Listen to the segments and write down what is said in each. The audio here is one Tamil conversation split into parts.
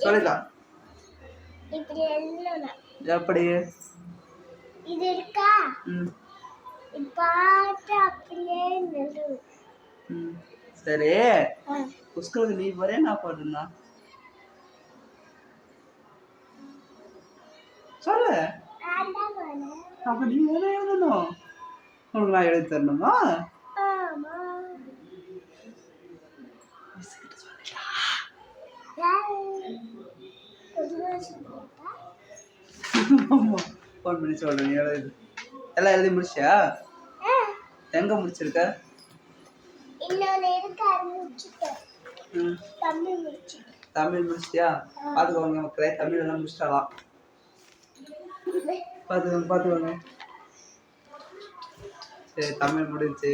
சொல்லுக்கா இப்படி எழுதணும் எப்படி இது இருக்கா? பாட்டு அப்படியே ம். சரி. ஆ. ஸ்கூலுக்கு நீ போறியா நான் போடுறேன்னா சொல்லு. அப்ப நீ எழுதணும்? உனக்கு நான் எழுதி தரணுமா? ஃபோன் பண்ணி சொல்றேன் நீ எழுது. எல்லாம் எழுதி முடிச்சியா? எங்க முடிச்சிருக்க? தமிழ் முடிச்சிட்டியா? பார்த்துக்கோங்க மக்களே தமிழ் எல்லாம் முடிச்சிட்டாலாம் பார்த்துக்கோங்க பார்த்துக்கோங்க சரி தமிழ் முடிஞ்சு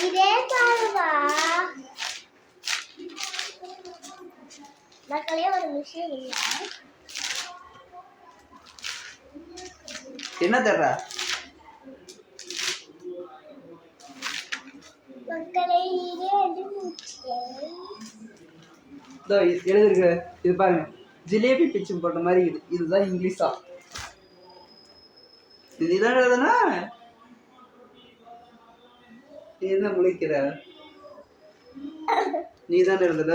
இதே பாருவா மக்களே ஒரு விஷயம் இல்லை. என்ன தர்ற? மக்களே இதே வந்து இதோ எழுதிருக்கு. இது பாருங்க. ஜிலேபி பிச்சு போட்ட மாதிரி இது. இதுதான் இங்கிலீஷா. இது இதான் எழுதுனா? நீ என்ன முழிக்கிற? நீ தான் எழுதுன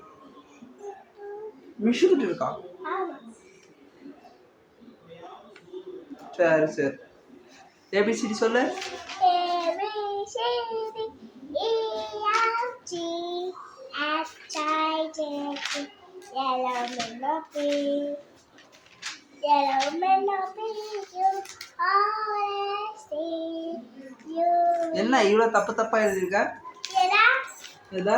மிஷுக்கிட்டு இருக்கா சரி சரி. ஏபிசிடி சொல்லு. Yellow melody, yellow melody, U, R, S, T, U. என்ன இவ்வளோ தப்பு தப்பா எழுதியிருக்க? எதா?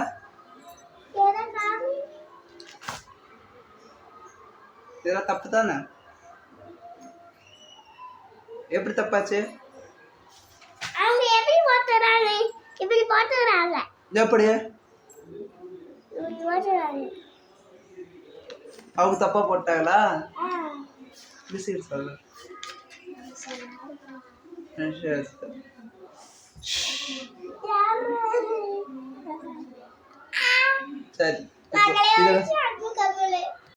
இதெல்லாம் தப்பு தானே எப்படி தப்பாச்சு? அவங்க எப்படி போட்டுறாங்க இப்படி போட்டுறாங்க எப்படி? அவங்க தப்பா போட்டாங்களா? மிஸ்ஸிட்டு சொல்லு சரி